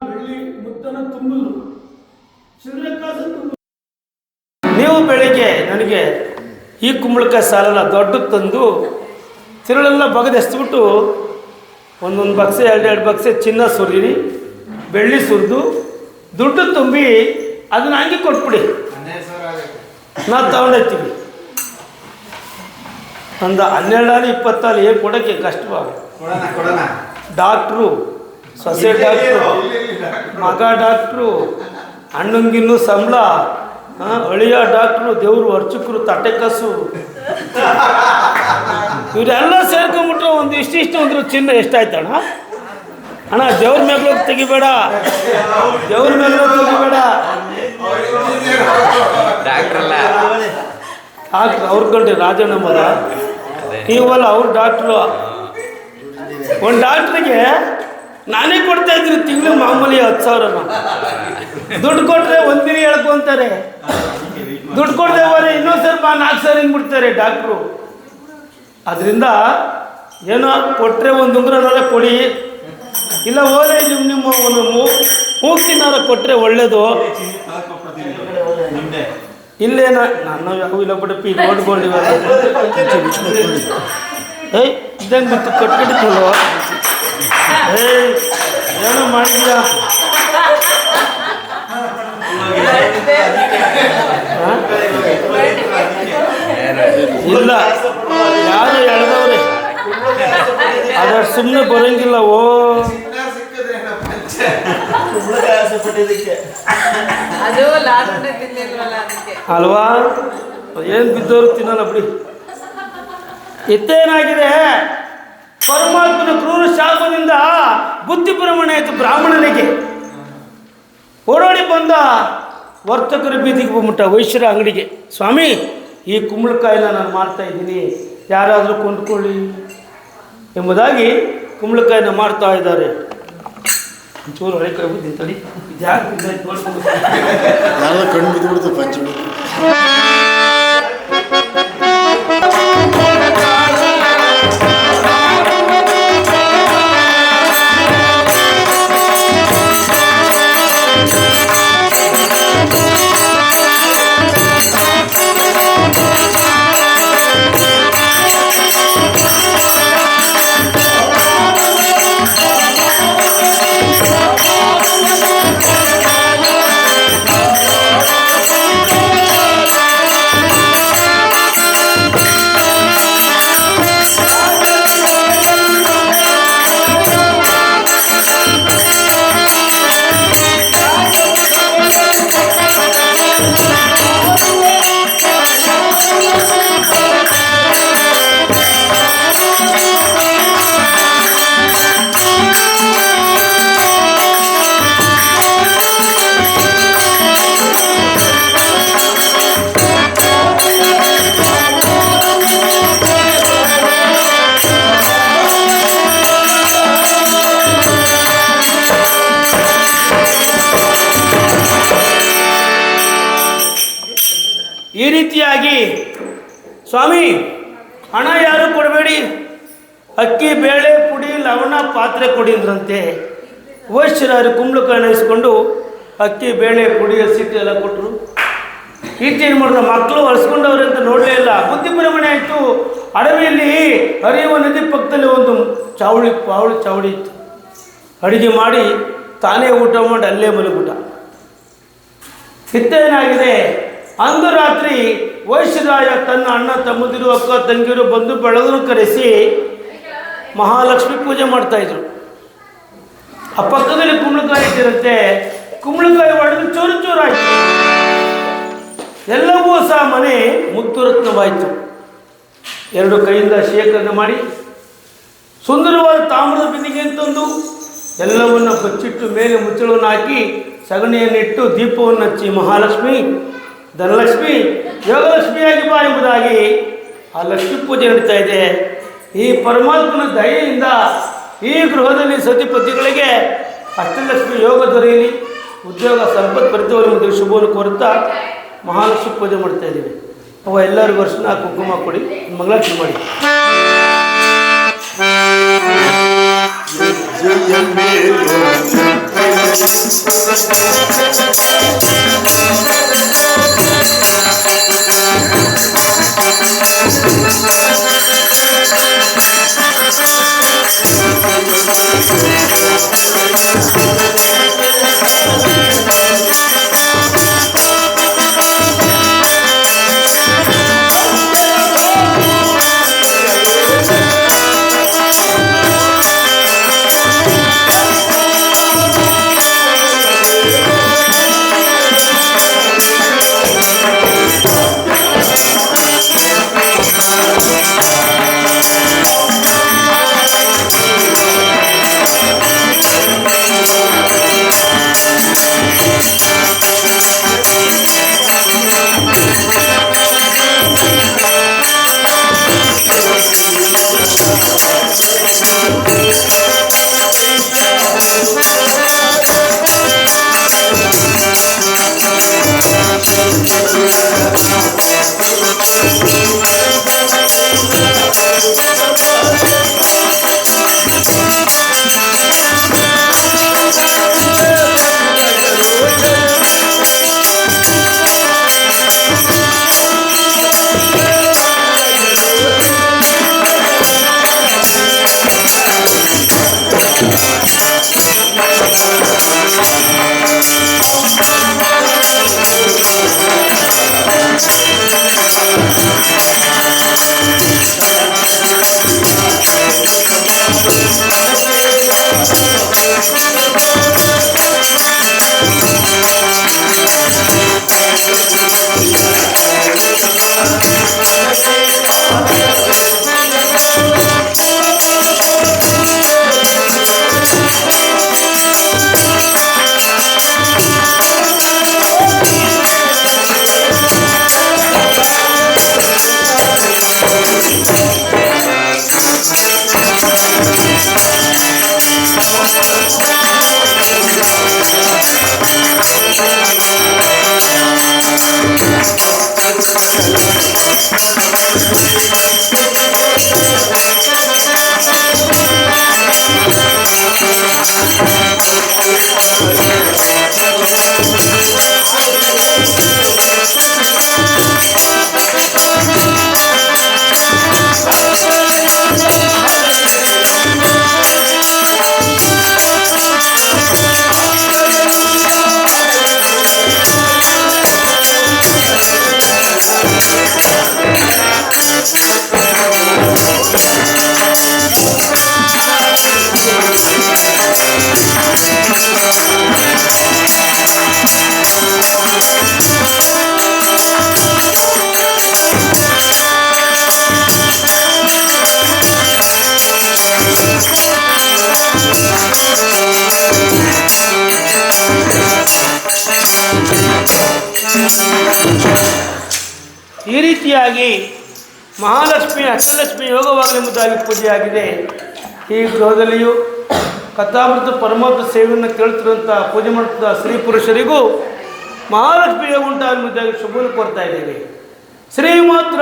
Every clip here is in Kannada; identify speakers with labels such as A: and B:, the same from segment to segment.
A: ಬೆಳ್ಳಿ ಮುತ್ತನ ತುಂಬಲು ಚಿಲ್ಲರೆ ಕಾಸು ನೀವು ಬೆಳಿಗ್ಗೆ ನನಗೆ ಈ ಕುಂಬಳಕಾಯಿ ಸಾಲನ ದೊಡ್ಡ ತಂದು ತಿರುಳೆಲ್ಲ ಬಗದೆಸ್ಬಿಟ್ಟು ಒಂದೊಂದು ಬಕ್ಸೆ ಎರಡು ಎರಡು ಬಕ್ಸೆ ಚಿನ್ನ ಸುರಿರಿ ಬೆಳ್ಳಿ ಸುರಿದು ದುಡ್ಡು ತುಂಬಿ ಅದನ್ನ ಹಂಗೆ ಕೊಟ್ಬಿಡಿ. ನಾವು ತಗೊಂಡೋಗ್ತೀವಿ ಒಂದು ಹನ್ನೆರಡಾಲಿ ಇಪ್ಪತ್ತಾರು ಏನು ಕೊಡೋಕ್ಕೆ
B: ಕಷ್ಟವಾಗ
A: ಡಾಕ್ಟ್ರು ಸೊಸೆ ಡಾಕ್ಟ್ರು ಮಗ ಡಾಕ್ಟ್ರು ಅಣ್ಣಂಗಿನ್ನು ಸಂಬಳ ಅಳಿಯ ಡಾಕ್ಟ್ರು ದೇವ್ರು ಅರ್ಚಕರು ತಟ್ಟೆ ಕಸು ಇವರೆಲ್ಲ ಸೇರ್ಕೊಂಬಿಟ್ರೆ ಒಂದು ಇಷ್ಟಿಷ್ಟು ಅಂದ್ರೆ ಚಿನ್ನ ಎಷ್ಟಾಯ್ತಣ್ಣ? ಅಣ್ಣ ದೇವ್ರ ಮೇಲೆ ತೆಗಿಬೇಡ. ದೇವ್ರ ಮೇಲೆ ತೆಗಿಬೇಡ.
C: ಡಾಕ್ಟ್ರ್
A: ಅವ್ರ ಕಂಡ್ರಿ ರಾಜಣ್ಣ ಮಗ. ನೀವಲ್ಲ ಅವ್ರ ಡಾಕ್ಟ್ರು. ಒಂದು ಡಾಕ್ಟ್ರಿಗೆ ನಾನೇ ಕೊಡ್ತಾ ಇದ್ದೀನಿ, ತಿಂಗಳು ಮಾಮೂಲಿ ಹತ್ತು ಸಾವಿರ ದುಡ್ಡು ಕೊಟ್ಟರೆ ಒಂದಿನ ಹೇಳ್ಕೊಂತಾರೆ ದುಡ್ಡು ಕೊಡದೆ ಹೋದ್ರೆ ಇನ್ನೊಂದು ಸ್ವಲ್ಪ ನಾಲ್ಕು ಸಾವಿರ ಹಿಂಗ್ಬಿಡ್ತಾರೆ ಡಾಕ್ಟ್ರು. ಅದರಿಂದ ಏನೋ ಕೊಟ್ಟರೆ ಒಂದು ಉಂಗುರನಾರ ಕೊಡಿ. ಇಲ್ಲ ಓಲೆ ನಿಮ್ಮ ಒಂದು ಮೂಗ್ತಿನಾರ ಕೊಟ್ಟರೆ ಒಳ್ಳೇದು. ಇಲ್ಲೇನ ನಾನು ಯಾವ ಇಲ್ಲ ಬಿಡಪ್ಪಿ ನೋಡ್ಕೊಂಡಿವಲ್ಲ ಏಯ್ ಇದಂಗೆ ಬಿತ್ತು ಕಟ್ಕಿಡ್ತಲ್ವ ಏಯ್ ಏನೋ ಮಾಡಿದ್ಯಾ? ಇಲ್ಲ ಯಾರು ಹೇಳ್ದವ್ರಿ? ಅದಷ್ಟು ಸುಮ್ಮನೆ ಬರೋಂಗಿಲ್ಲ ಓ ಅಲ್ವಾ? ಏನು ಬಿದ್ದವರು ತಿನ್ನಲ್ಲ ಬಿಡಿ. ಇತ್ತೇನಾಗಿದೆ ಪರಮಾತ್ಮನ ಕ್ರೂರ ಶಾಪದಿಂದ ಬುದ್ಧಿ ಭ್ರಮಣೆ ಆಯಿತು ಬ್ರಾಹ್ಮಣನಿಗೆ. ಓಡಾಡಿ ಬಂದ ವರ್ತಕರ ಬೀದಿಗೆ ಬಂದ್ಬಿಟ್ಟ ವೈಶ್ಯರ ಅಂಗಡಿಗೆ. ಸ್ವಾಮಿ, ಈ ಕುಂಬಳಕಾಯಿನ ನಾನು ಮಾಡ್ತಾ ಇದ್ದೀನಿ. ಯಾರಾದರೂ ಕೊಂಡ್ಕೊಳ್ಳಿ ಎಂಬುದಾಗಿ ಕುಂಬಳಕಾಯಿನ ಮಾಡ್ತಾ ಇದ್ದಾರೆ. ಚೂರು ಹಳೆ ಬಿದ್ದೀನಿ ತಡಿ.
D: ಯಾರು ಕಣ್ಣು ಬಿದ್ದುಬಿಡ್ತು ಪಂಚಮಿ.
A: ಪಾತ್ರೆ ಕುಡಿಯಿದ್ರಂತೆ ವೈಶ್ಯರಾದ್ರೆ ಕುಂಬಳಕಾಯಿನ ಇಸ್ಕೊಂಡು ಅಕ್ಕಿ, ಬೇಳೆ ಕುಡಿಯ ಸಿಟ್ಟು ಎಲ್ಲ ಕೊಟ್ಟರು. ಈಚೇನು ಮಾಡಿದ್ರು ಮಕ್ಕಳು ಹೊಲಿಸ್ಕೊಂಡವ್ರೆ ಅಂತ ನೋಡಲೇ ಇಲ್ಲ. ಬುದ್ಧಿ ಬರವಣೆ ಆಯಿತು. ಅಡವಿಯಲ್ಲಿ ಹರಿಯುವ ನದಿ ಪಕ್ಕದಲ್ಲಿ ಒಂದು ಚಾವಳಿ, ಪಾವಳಿ ಚಾವಳಿ ಇತ್ತು. ಅಡುಗೆ ಮಾಡಿ ತಾನೇ ಊಟ ಮಾಡಿ ಅಲ್ಲೇ ಮಲಗಿಬಿಟ್ಟ. ಇತ್ತೇನಾಗಿದೆ ಅಂದು ರಾತ್ರಿ ವೈಶ್ಯರಾಯ ತನ್ನ ಅಣ್ಣ, ತಮ್ಮದಿರು, ಅಕ್ಕ ತಂಗಿರು ಬಂದು ಬೆಳಗನ್ನು ಕರೆಸಿ ಮಹಾಲಕ್ಷ್ಮಿ ಪೂಜೆ ಮಾಡ್ತಾಯಿದ್ರು ಆ ಪಕ್ಕದಲ್ಲಿ ಕುಂಬಳಕಾಯಿ ಇಟ್ಟಿರುತ್ತೆ ಕುಂಬಳಕಾಯಿ ಹೊಡೆದು ಚೂರು ಚೂರಾಯಿತು. ಎಲ್ಲವೂ ಸಹ ಮನೆ ಮುತ್ತು ರತ್ನವಾಯಿತು ಎರಡು ಕೈಯಿಂದ ಶೇಖರಣೆ ಮಾಡಿ, ಸುಂದರವಾದ ತಾಮ್ರದ ಬಿಂದಿಗೆ ಅಂತಂದು, ಎಲ್ಲವನ್ನು ಬಚ್ಚಿಟ್ಟು ಮೇಲೆ ಮುಚ್ಚಳವನ್ನು ಹಾಕಿ, ಸಗಣಿಯನ್ನಿಟ್ಟು ದೀಪವನ್ನು ಹಚ್ಚಿ, ಮಹಾಲಕ್ಷ್ಮಿ, ಧನಲಕ್ಷ್ಮಿ, ಯೋಗಲಕ್ಷ್ಮಿಯಾಗಿ ಬಾ ಎಂಬುದಾಗಿ ಆ ಲಕ್ಷ್ಮೀ ಪೂಜೆ ನಡೀತಾ ಇದೆ. ಈ ಪರಮಾತ್ಮನ ದಯೆಯಿಂದ ಈ ಗೃಹದಲ್ಲಿ ಸತಿಪತಿಗಳಿಗೆ ಅಷ್ಟಲಕ್ಷ್ಮಿ ಯೋಗ ದೊರೆಯಲಿ. ಉದ್ಯೋಗ ಸಂಪತ್ತು ಭರಿತವರು ಎಂಬುದು ಶುಭವನ್ನು ಕೋರುತ್ತಾ ಮಹಾಲಕ್ಷ್ಮಿ ಪೂಜೆ ಮಾಡ್ತಾ ಇದ್ದೀವಿ. ಅವ ಎಲ್ಲರಿಗೂ ವರ್ಷನ ಕುಂಕುಮ ಕೊಡಿ. ಮಂಗಳಾರತಿ ಮಾಡಿ.
D: ಜಯ ಮೇಲೋ Thank you. Thank you.
A: ಈ ರೀತಿಯಾಗಿ ಮಹಾಲಕ್ಷ್ಮಿ, ಅಷ್ಟಲಕ್ಷ್ಮಿ ಯೋಗವಾಗಲೆಂಬುದಾಗಿ ಪೂಜೆಯಾಗಿದೆ. ಈ ಗೃಹದಲ್ಲಿಯೂ ಕಥಾಮೃತ ಪರಮಾತ್ಮ ಸೇವೆಯನ್ನು ಕೇಳ್ತಿರುವಂಥ ಪೂಜೆ ಮಾಡುತ್ತಿದ್ದ ಸ್ತ್ರೀ ಪುರುಷರಿಗೂ ಮಹಾಲಕ್ಷ್ಮಿ ಯೋಗ ಉಂಟಾಗುವುದಾಗಿ ಶುಭವನ್ನು ಕೋರ್ತಾ ಇದ್ದೇವೆ. ಶ್ರೀಮತ್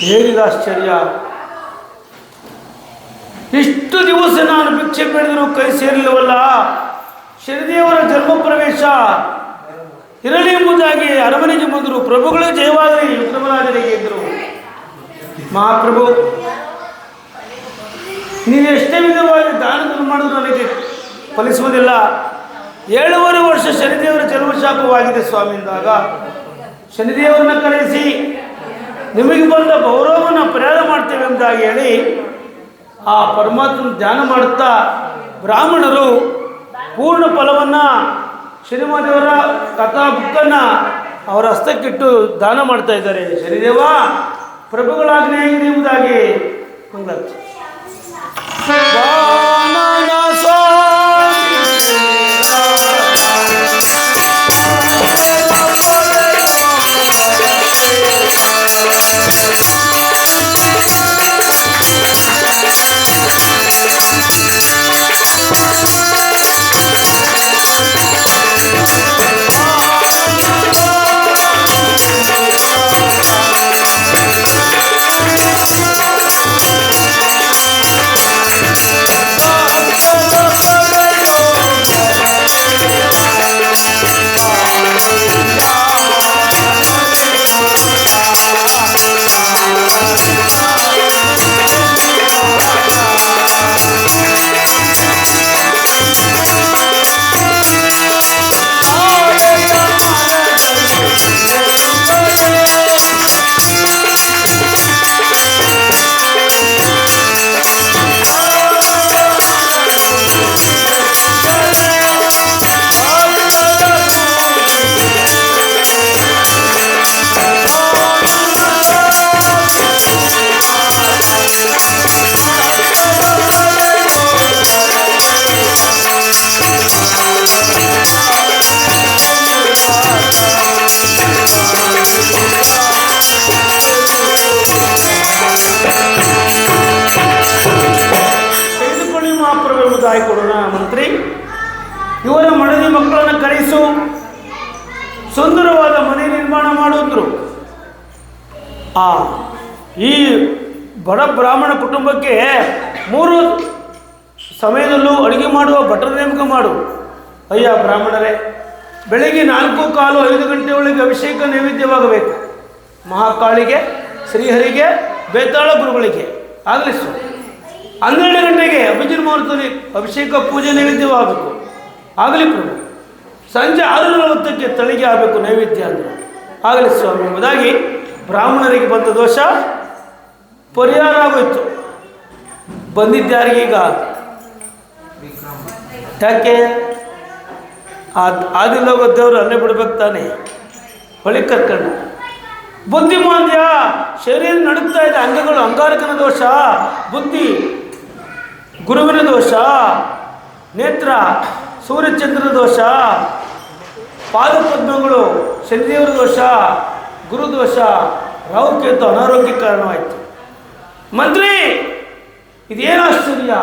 A: ಹೇಳಿದ ಆಶ್ಚರ್ಯ. ಇಷ್ಟು ದಿವಸ ನಾನು ಭಿಕ್ಷೆ ಬೆಳೆದರೂ ಕೈ ಸೇರಿಲ್ಲವಲ್ಲ ಶನಿದೇವರ ಜನ್ಮ ಪ್ರವೇಶ ಇರಲಿ ಎಂಬುದಾಗಿ ಅರಮನೆಗೆ ಬಂದರು. ಪ್ರಭುಗಳೇ ಜಯವಾಗಲಿ ವಿಕ್ರಮರಾಜನಿಗೆ ಇದ್ದರು ಮಹಾಪ್ರಭು, ನೀನು ಎಷ್ಟೇ ವಿಧವಾಗಿ ದಾನ ಮಾಡಿದ್ರು ನನಗೆ ಫಲಿಸುವುದಿಲ್ಲ. ಏಳುವರೆ ವರ್ಷ ಶನಿದೇವರ ಜನ್ಮಶಾಪವಾಗಿದೆ ಸ್ವಾಮಿ ಎಂದಾಗ ಶನಿದೇವರನ್ನ ಕರೆಸಿ ನಿಮಗೆ ಬಂದ ಗೌರವವನ್ನು ಪರಿಹಾರ ಮಾಡ್ತೇವೆ ಎಂಬುದಾಗಿ ಹೇಳಿ ಆ ಪರಮಾತ್ಮನ ಧ್ಯಾನ ಮಾಡುತ್ತಾ ಬ್ರಾಹ್ಮಣರು ಪೂರ್ಣ ಫಲವನ್ನು ಶ್ರೀಮದೇವರ ಕಥಾ ಬುಕ್ಕನ್ನು ಅವರ ಹಸ್ತಕ್ಕಿಟ್ಟು ದಾನ ಮಾಡ್ತಾ ಇದ್ದಾರೆ ಶನಿದೇವ ಪ್ರಭುಗಳಾಜ್ಞೆ ಎಂಬುದಾಗಿ ಮಂಗಳಾರತಿ. ಬ್ರಾಹ್ಮಣ ಕುಟುಂಬಕ್ಕೆ ಮೂರು ಸಮಯದಲ್ಲೂ ಅಡುಗೆ ಮಾಡುವ ಭಟ್ರ ನೇಮಕ ಮಾಡು. ಅಯ್ಯ ಬ್ರಾಹ್ಮಣರೇ, ಬೆಳಿಗ್ಗೆ ನಾಲ್ಕು ಕಾಲು ಐದು ಗಂಟೆ ಒಳಗೆ ಅಭಿಷೇಕ ನೈವೇದ್ಯವಾಗಬೇಕು. ಮಹಾಕಾಳಿಗೆ, ಶ್ರೀಹರಿಗೆ, ಬೇತಾಳ ಗುರುಗಳಿಗೆ ಆಗಲಿ ಸ್ವಾಮಿ ಹನ್ನೆರಡು ಗಂಟೆಗೆ ಅಭಿಜಿನ್ ಮುಹೂರ್ತದಲ್ಲಿ ಅಭಿಷೇಕ, ಪೂಜೆ, ನೈವೇದ್ಯವಾಗಬೇಕು. ಆಗಲಿ ಪ್ರಭು. ಸಂಜೆ ಆರು ನಲವತ್ತಕ್ಕೆ ತಳಿಗೆ ಆಗಬೇಕು ನೈವೇದ್ಯ ಅಂದರೆ. ಆಗಲಿ ಸ್ವಾಮಿ ಎಂಬುದಾಗಿ ಬ್ರಾಹ್ಮಣರಿಗೆ ಬಂದ ದೋಷ ಪರಿಹಾರ ಆಗೋಯ್ತು. ಬಂದಿದ್ದಾರೀಗ ಯಾಕೆ? ಆದಿಲ್ಲ ದೇವರು ಅಲ್ಲೇ ಬಿಡ್ಬೇಕು ತಾನೆ? ಹೊಳಿ ಕರ್ಕೊಂಡು. ಬುದ್ಧಿಮಾಂದ್ಯ? ಶರೀರ ನಡುಕ್ತಾ ಇದೆ. ಅಂಗಗಳು ಅಂಗಾರಕನ ದೋಷ. ಬುದ್ಧಿ ಗುರುವಿನ ದೋಷ. ನೇತ್ರ ಸೂರ್ಯಚಂದ್ರನ ದೋಷ. ಪಾದಪದ್ಮಗಳು ಶನಿದೇವರ ದೋಷ. ಗುರು ದೋಷ. ರಾಹುಕೇತು ಅನಾರೋಗ್ಯ ಕಾರಣವಾಯಿತು. ಮಂತ್ರಿ, ಇದೇನು ಆಶ್ಚರ್ಯ?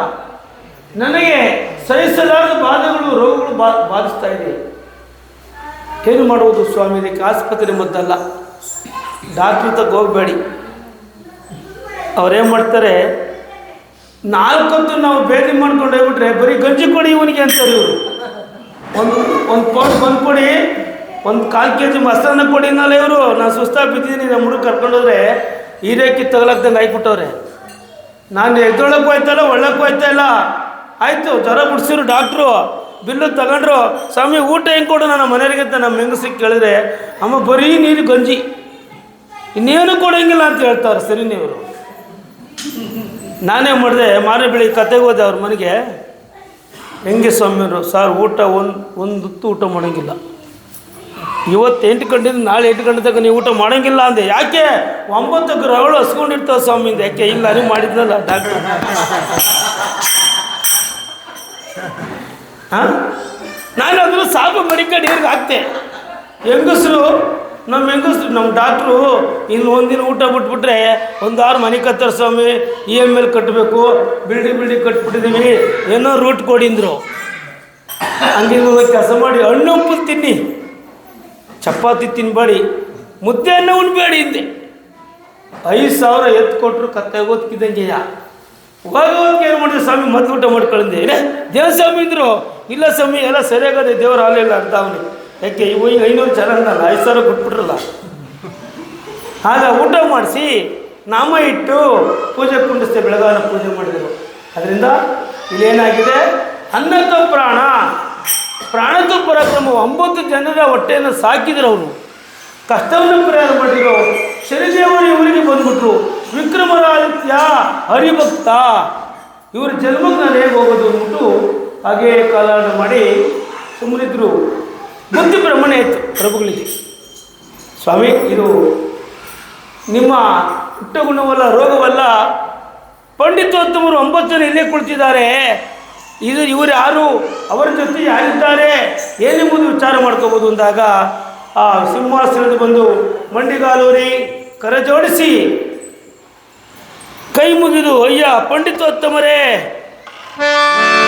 A: ನನಗೆ ಸಹಿಸಲಾದ ಬಾಧೆಗಳು, ರೋಗಗಳು ಬಾ, ಬಾಧಿಸ್ತಾ ಇದೆ. ಏನು ಮಾಡುವುದು ಸ್ವಾಮಿ, ಇದಕ್ಕೆ ಆಸ್ಪತ್ರೆ ಮದ್ದಲ್ಲ. ಡಾಕ್ಟ್ರ್ ತಗ ಹೋಗಬೇಡಿ. ಅವ್ರೇನು ಮಾಡ್ತಾರೆ? ನಾಲ್ಕೊತ್ತು ನಾವು ಭೇದಿ ಮಾಡ್ಕೊಂಡು ಹೋಗ್ಬಿಟ್ರೆ ಬರೀ ಗಂಜಿ ಕೊಡಿ ಇವನಿಗೆ ಅಂತಾರೆ ಇವರು. ಒಂದು ಒಂದು ಪೌಂಡ್ ಬಂದು ಕೊಡಿ, ಒಂದು ಕಾಲು ಕೆ ಜಿ ಮೊಸರನ್ನ ಕೊಡಿ ಅನ್ನಲ್ಲ ಇವರು. ನಾನು ಸುಸ್ತಾಗಿ ಬಿದ್ದೀನಿ ನಮ್ಮ ಹುಡುಗ ಕರ್ಕೊಂಡೋದ್ರೆ ಹೀರೇಕಿ ತಗಲಾಕ್ದಂಗೆ ಆಯ್ಬಿಟ್ಟವ್ರೆ. ನಾನು ಎದ್ದೊಳಕ್ಕೆ ಹೋಯ್ತಲ್ಲ ಒಳ್ಳಕ್ಕೆ ಹೋಯ್ತಾ ಇಲ್ಲ. ಆಯಿತು, ಜ್ವರ ಬಿಡ್ಸಿರು ಡಾಕ್ಟ್ರು, ಬಿಲ್ಲು ತಗೊಂಡ್ರು. ಸ್ವಾಮಿ, ಊಟ ಹೆಂಗೆ ಕೊಡು ನನ್ನ ಮನೆಯವರಿಗೆ ಅಂತ ನಮ್ಮ ಹೆಂಗಸಿಗೆ ಕೇಳಿದ್ರೆ, ಅಮ್ಮ ಬರೀ ನೀರು ಗಂಜಿ. ಇನ್ನೇನು ಕೊಡೋಂಗಿಲ್ಲ ಅಂತ ಹೇಳ್ತಾರೆ ಸರಿ ನೀವು ನಾನೇ ಮಾಡಿದೆ ಮಾರೇ ಬೆಳಿಗ್ಗೆ ಕತೆಗೆ ಹೋದೆ ಅವ್ರ ಮನೆಗೆ. ಹೆಂಗೆ ಸ್ವಾಮಿಯವರು, ಸರ್ ಊಟ ಒಂದು ಒಂದು ಹೊತ್ತು ಊಟ ಮಾಡೋಂಗಿಲ್ಲ. ಇವತ್ತು ಎಂಟು ಗಂಟೆಯಿಂದ ನಾಳೆ ಎಂಟು ಗಂಟೆ ತನಕ ನೀವು ಊಟ ಮಾಡೋಂಗಿಲ್ಲ ಅಂದೆ. ಯಾಕೆ? ಒಂಬತ್ತು ಗ್ರಹಗಳು ಹಸ್ಕೊಂಡಿರ್ತಾವೆ ಸ್ವಾಮಿ ಅಂದೆ ಯಾಕೆ? ಇಲ್ಲ, ನೀವು ಮಾಡಿದ್ನಲ್ಲ ಡಾಕ್ಟರ್ ಹಾಂ? ನಾನು ಅದನ್ನು ಸಾಕು ಮಡಿಕಡಿ ನೀರಿಗೆ ಹಾಕ್ತೆ. ಹೆಂಗಸರು, ನಮ್ಮ ಹೆಂಗಸರು, ನಮ್ಮ ಡಾಕ್ಟ್ರು ಇನ್ನು ಒಂದಿನ ಊಟ ಬಿಟ್ಬಿಟ್ರೆ ಒಂದು ಆರು ಮನೆ ಕತ್ತಾರೆ ಸ್ವಾಮಿ. ಇ ಎಂ ಎಲ್ ಕಟ್ಟಬೇಕು ಬಿಲ್ಡಿಂಗ್ ಬಿಲ್ಡಿಂಗ್ ಕಟ್ಬಿಟ್ಟಿದ್ದೀವಿ ಏನೋ ರೂಟ್ ಕೊಡಿಂದ್ರು. ಹಂಗೆ ಕೆಲಸ ಮಾಡಿ ಹಣ್ಣು ತಿನ್ನಿ. ಚಪಾತಿ ತಿನ್ಬೇಡಿ ಮುದ್ದೆ ಅನ್ನ ಉಣ್ಬೇಡಿ ಹಿಂದೆ ಐದು ಸಾವಿರ ಎತ್ತು ಕೊಟ್ಟರು ಕತ್ತೆ ಹೋಗಿ ಹೋಗಿ ಏನು ಮಾಡಿದ್ರು ಸ್ವಾಮಿ ಮತ್ತೆ ಊಟ ಮಾಡ್ಕೊಳ್ಳಿಂದೆ ದೇವ ಸ್ವಾಮಿ ಇದ್ರು ಇಲ್ಲ ಸ್ವಾಮಿ, ಎಲ್ಲ ಸರಿಯಾಗದೆ ದೇವ್ರ ಹಾಲಿಲ್ಲ ಅಂತ ಅವನು. ಯಾಕೆ, ಇವು ಈಗ ಐನೂರು ಜನ ಅಂದಲ್ಲ ಐದು ಸಾವಿರ ಕೊಟ್ಬಿಟ್ರಲ್ಲ. ಆಗ ಊಟ ಮಾಡಿಸಿ, ನಾಮ ಇಟ್ಟು ಪೂಜೆ ಕುಂಡಿಸ್ತೆ ಬೆಳಗಾವಿನ ಪೂಜೆ ಮಾಡಿದರು. ಅದರಿಂದ ಇಲ್ಲೇನಾಗಿದೆ? ಅನ್ನದ ಪ್ರಾಣ. ಪ್ರಾಣದ ಪರಾಕ್ರಮ ಒಂಬತ್ತು ಜನರ ಹೊಟ್ಟೆಯನ್ನು ಸಾಕಿದ್ರು ಅವರು. ಕಷ್ಟವನ್ನು ಪ್ರಯಾಣ ಮಾಡಿದ್ರು ಶನಿದೇವರು ಇವರಿಗೆ ಬಂದ್ಬಿಟ್ರು. ವಿಕ್ರಮರಾದಿತ್ಯ ಹರಿಭಕ್ತ. ಇವರ ಜನ್ಮಕ್ಕೆ ನಾನು ಹೇಗೆ ಹೋಗೋದು ಅಂದ್ಬಿಟ್ಟು ಹಾಗೇ ಕಾಲಾಟ ಮಾಡಿ ಸುಮ್ಮನಿದ್ರು. ಬುದ್ಧಿ ಬ್ರಹ್ಮಣೆ ಆಯಿತು ಪ್ರಭುಗಳಿಗೆ. ಸ್ವಾಮಿ, ಇದು ನಿಮ್ಮ ಹುಟ್ಟಗುಣವಲ್ಲ ರೋಗವಲ್ಲ, ಪಂಡಿತೋತ್ತಮರು ಒಂಬತ್ತು ಜನ ಇಲ್ಲೇ ಕುಳಿತಿದ್ದಾರೆ. ಇದು ಇವರು ಯಾರು? ಅವರ ಜೊತೆ ಯಾರಿದ್ದಾರೆ? ಏನೆಂಬುದು ವಿಚಾರ ಮಾಡ್ಕೋಬೋದು ಅಂದಾಗ, ಆ ಸಿಂಹಾಸನದ ಬಂದು ಮಂಡಿಗಾಲೂರಿ ಕರಜೋಡಿಸಿ ಕೈ ಮುಗಿದು, ಅಯ್ಯ, ಪಂಡಿತೋತ್ತಮರೇ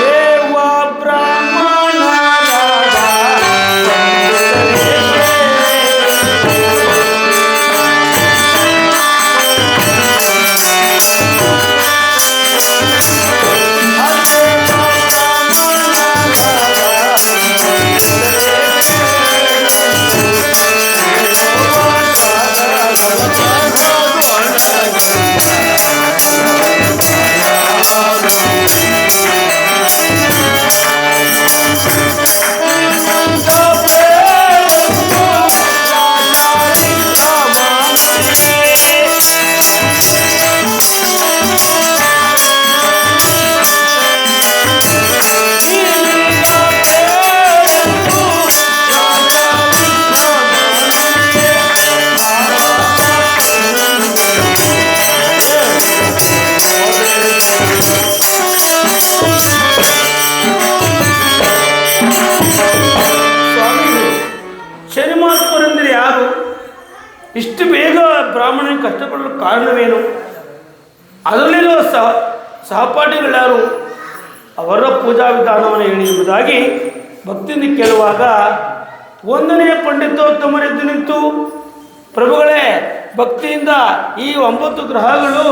A: ದೇವ ಬ್ರಾಹ್ಮಣರಾದ ನಿಂತು, ಪ್ರಭುಗಳೇ, ಭಕ್ತಿಯಿಂದ ಈ ಒಂಬತ್ತು ಗ್ರಹಗಳು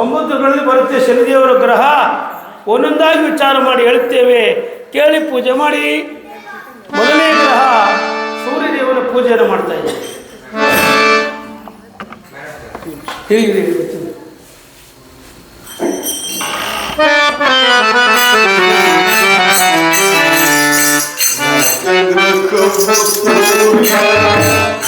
A: ಒಂಬತ್ತುಗಳಲ್ಲಿ ಬರುತ್ತೆ ಶನಿದೇವರ ಗ್ರಹ. ಒಂದೊಂದಾಗಿ ವಿಚಾರ ಮಾಡಿ ಹೇಳುತ್ತೇವೆ. ಕೇಳಿ ಪೂಜೆ ಮಾಡಿ. ಮೊದಲನೇ ಗ್ರಹ ಸೂರ್ಯದೇವನ ಪೂಜೆಯನ್ನು ಮಾಡ್ತಾ ಇದ್ದಾರೆ Thank you.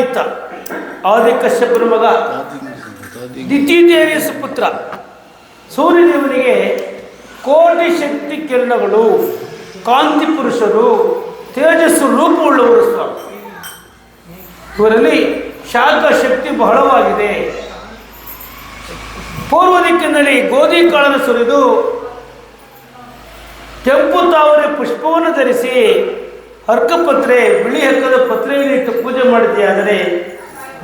A: ಇತ್ತ. ಆದಿ ಕಶ್ಯಪನ ಮಗ. ದಿತಿದೇವಿಯ ಸುಪುತ್ರ ಸೂರ್ಯದೇವನಿಗೆ ಕೋಟಿ ಶಕ್ತಿ ಕಿರಣಗಳು, ಕಾಂತಿ ಪುರುಷರು, ತೇಜಸ್ಸು ರೂಪವುಳ್ಳವರು ಸ್ವಾಮಿ. ಇವರಲ್ಲಿ ಶಾಖ ಶಕ್ತಿ ಬಹಳವಾಗಿದೆ. ಪೂರ್ವ ದಿಕ್ಕಿನಲ್ಲಿ ಗೋಧಿ ಕಾಳನ್ನು ಸುರಿದು, ಕೆಂಪು ತಾವರೆ ಪುಷ್ಪವನ್ನು ಧರಿಸಿ ಹರ್ಕಪತ್ರೆ ಬಿಳಿ ಹಕ್ಕದ ಪತ್ರೆಯನ್ನು ಇಟ್ಟು ಪೂಜೆ ಮಾಡಿದೆಯಾದರೆ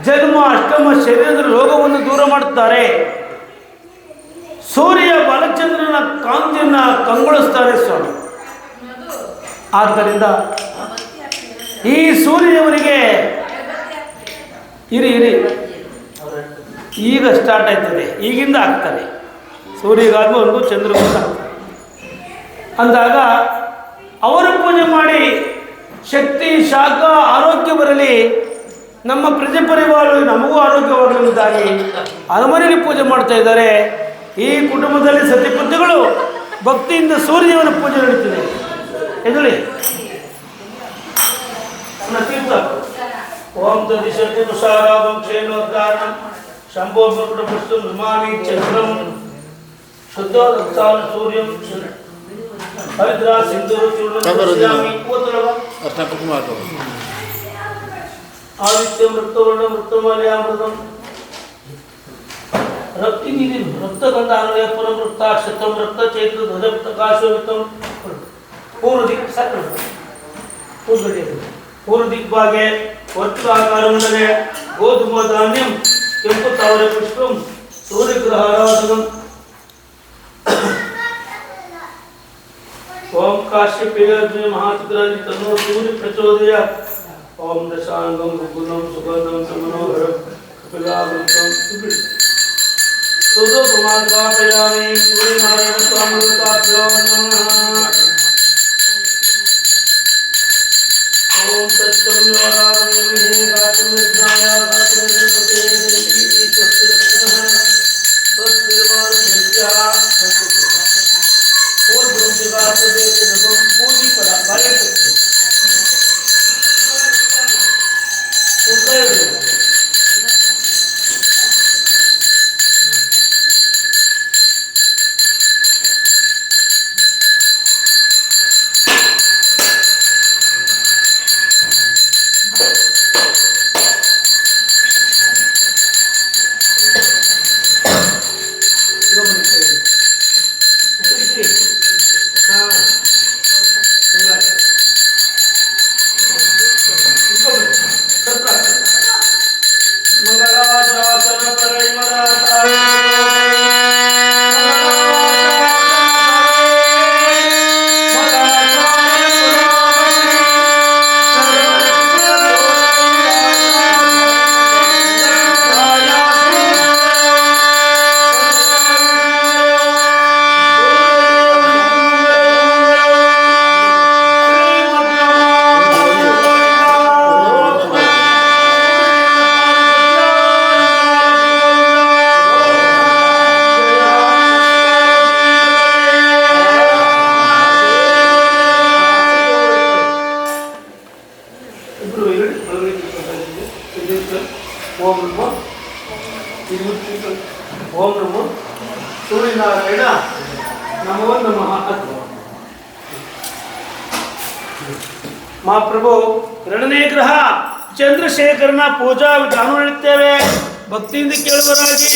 A: ಜನ್ಮ, ಅಷ್ಟಮ ಶರೀರದ ರೋಗವನ್ನು ದೂರ ಮಾಡುತ್ತಾರೆ. ಸೂರ್ಯ ಬಾಲಚಂದ್ರನ ಕಾಂತಿಯನ್ನು ಕಂಗೊಳಿಸ್ತಾರೆ ಸ್ವಾಮಿ. ಆದ್ದರಿಂದ ಈ ಸೂರ್ಯವರಿಗೆ ಇರಿ ಇರಿ. ಈಗ ಸ್ಟಾರ್ಟ್ ಆಯ್ತದೆ. ಈಗಿಂದ ಆಗ್ತದೆ. ಸೂರ್ಯಗಾಗುವ ಒಂದು, ಚಂದ್ರಗೂ ಅಂದಾಗ, ಅವರ ಪೂಜೆ ಮಾಡಿ ಶಕ್ತಿ, ಶಾಖ, ಆರೋಗ್ಯ ಬರಲಿ. ನಮ್ಮ ಪ್ರಜೆ ನಮಗೂ ಆರೋಗ್ಯವಾಗಲಿದ್ದಾಗಿ ಅರಮನೆಯಲ್ಲಿ ಪೂಜೆ ಮಾಡ್ತಾ ಇದ್ದಾರೆ. ಈ ಕುಟುಂಬದಲ್ಲಿ ಸತಿಪತಿಗಳು ಭಕ್ತಿಯಿಂದ ಸೂರ್ಯವನ ಪೂಜೆ ನಡೀತಿದೆ. ಎದುಳಿ ಓಂ ತುಷಾರಾಭಂ ಕ್ಷೇಣೋದ್ಧಾರಣ ಶಂಭೋ ಪುಷ್ಟು ನಮಾಮಿ ಚಂದ್ರಂ. ಶುದ್ಧ ಸೂರ್ಯಂ. ആദിത്യം വൃത്തവണ്ണം വൃത്തമാലയാമൃതം रक्तिनिधि रक्तगंधानय परम रक्ताक्षतम रक्तचैत्र ध्वज प्रकाशोवितम पूर्वदिक सत्र पूर्वदिक पूर्वदिक भागे वर्तुलाकार मंडले गोधूम धान्यम ಕೆಂಪು ತಾವರೆ ಪುಷ್ಪಂ ಸೂರ್ಯಗ್ರಹಾರಾಧನಂ काश्यपेय महाचक्राणि तन्नो सूर्य प्रचोदयात् ॐ दशाङ्गं भुगुणं सुगन्धं च मनोहरं कपिलावृतं सुदो प्रमादापयामि सूर्यनारायण स्वामृताभ्यो नमः। ॐ तत्त्वं Thank you. और बेरोजगार को देश एवं पूंजी पर आधारित सूत्र ಪೂಜಾ ವಿಧಾನ ಭಕ್ತಿಯಿಂದ ಕೇಳುವರಾಗಿ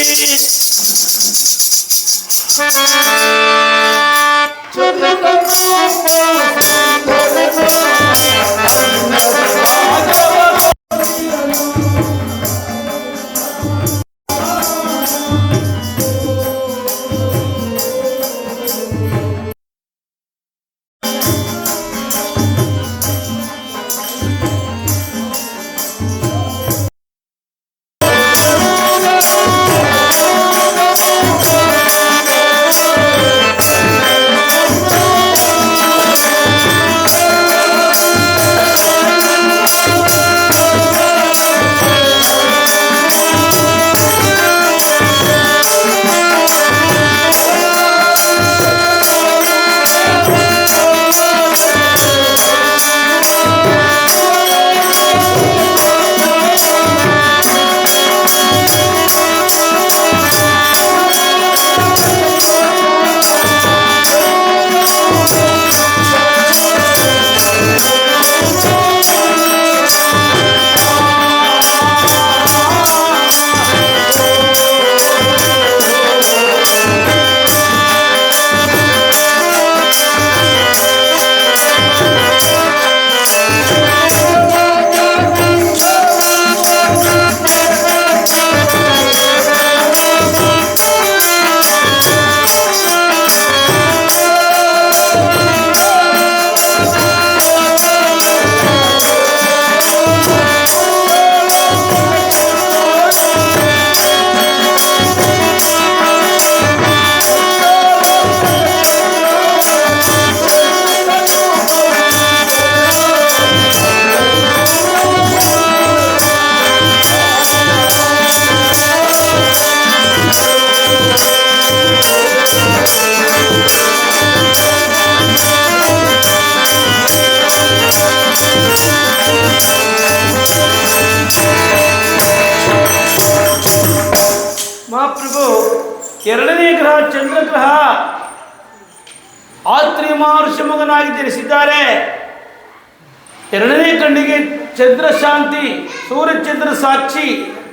A: ಎರಡನೇ ಕಣ್ಣಿಗೆ ಚಂದ್ರ ಶಾಂತಿ ಸೂರ್ಯಚಂದ್ರ ಸಾಕ್ಷಿ,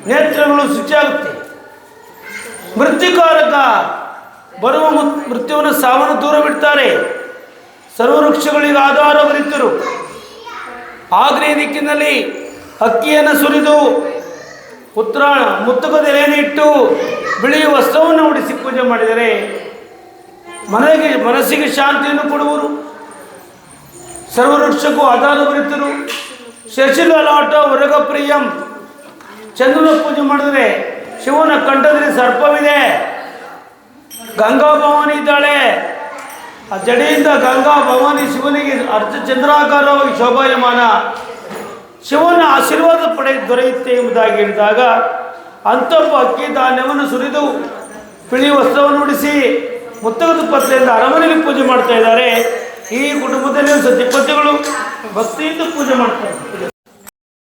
A: ನೇತ್ರಗಳು ಶುಚಿಯಾಗುತ್ತೆ ಮೃತ್ಯುಕಾರಕ ಬರುವ ಮೃತ್ಯುವನ್ನು ಸಾವನ್ನು ದೂರ ಬಿಡ್ತಾರೆ. ಸರ್ವವೃಕ್ಷಗಳಿಗೆ ಆಧಾರ ಬರಿತರು ಆಗ್ನೇಯ ದಿಕ್ಕಿನಲ್ಲಿ ಅಕ್ಕಿಯನ್ನು ಸುರಿದು ಪುತ್ರ ಮುತ್ತುಕದ ಎಲೆಯನ್ನು ಇಟ್ಟು ಬಿಳಿ ವಸ್ತ್ರವನ್ನು ಉಡಿಸಿ ಪೂಜೆ ಮಾಡಿದರೆ ಮನೆಗೆ, ಮನಸ್ಸಿಗೆ ಶಾಂತಿಯನ್ನು ಕೊಡುವರು. ಸರ್ವವೃಕ್ಷಕ್ಕೂ ಆಧಾರ ಬರೀತರು ಶಶಿಲ ಲಾಟ ಹೊರಗ ಪ್ರಿಯಂ ಚಂದ್ರನ ಪೂಜೆ ಮಾಡಿದರೆ ಶಿವನ ಕಂಠದಲ್ಲಿ ಸರ್ಪವಿದೆ. ಗಂಗಾ ಭವಾನಿ ಇದ್ದಾಳೆ. ಆ ಜಡೆಯಿಂದ ಗಂಗಾ ಭವಾನಿ ಶಿವನಿಗೆ ಅರ್ಧ ಚಂದ್ರಾಕಾರವಾಗಿ ಶೋಭಾಯಮಾನ. ಶಿವನ ಆಶೀರ್ವಾದ ಪಡೆ ದೊರೆಯುತ್ತೆ ಎಂಬುದಾಗಿ ಹೇಳಿದಾಗ ಅಂತಪ್ಪ ಅಕ್ಕಿ ಧಾನ್ಯವನ್ನು ಸುರಿದು ಬಿಳಿ ವಸ್ತ್ರವನ್ನು ಉಡಿಸಿ ಮುತ್ತಗದ ಪತ್ರೆಯಿಂದ ಅರಮನೆಯಲ್ಲಿ ಪೂಜೆ ಮಾಡ್ತಾ ಇದ್ದಾರೆ. ಈ ಕುಟುಂಬದಲ್ಲಿ ಸತ್ಯಪತಿಗಳು ಭಕ್ತಿಯಿಂದ ಪೂಜೆ ಮಾಡ್ತಾರೆ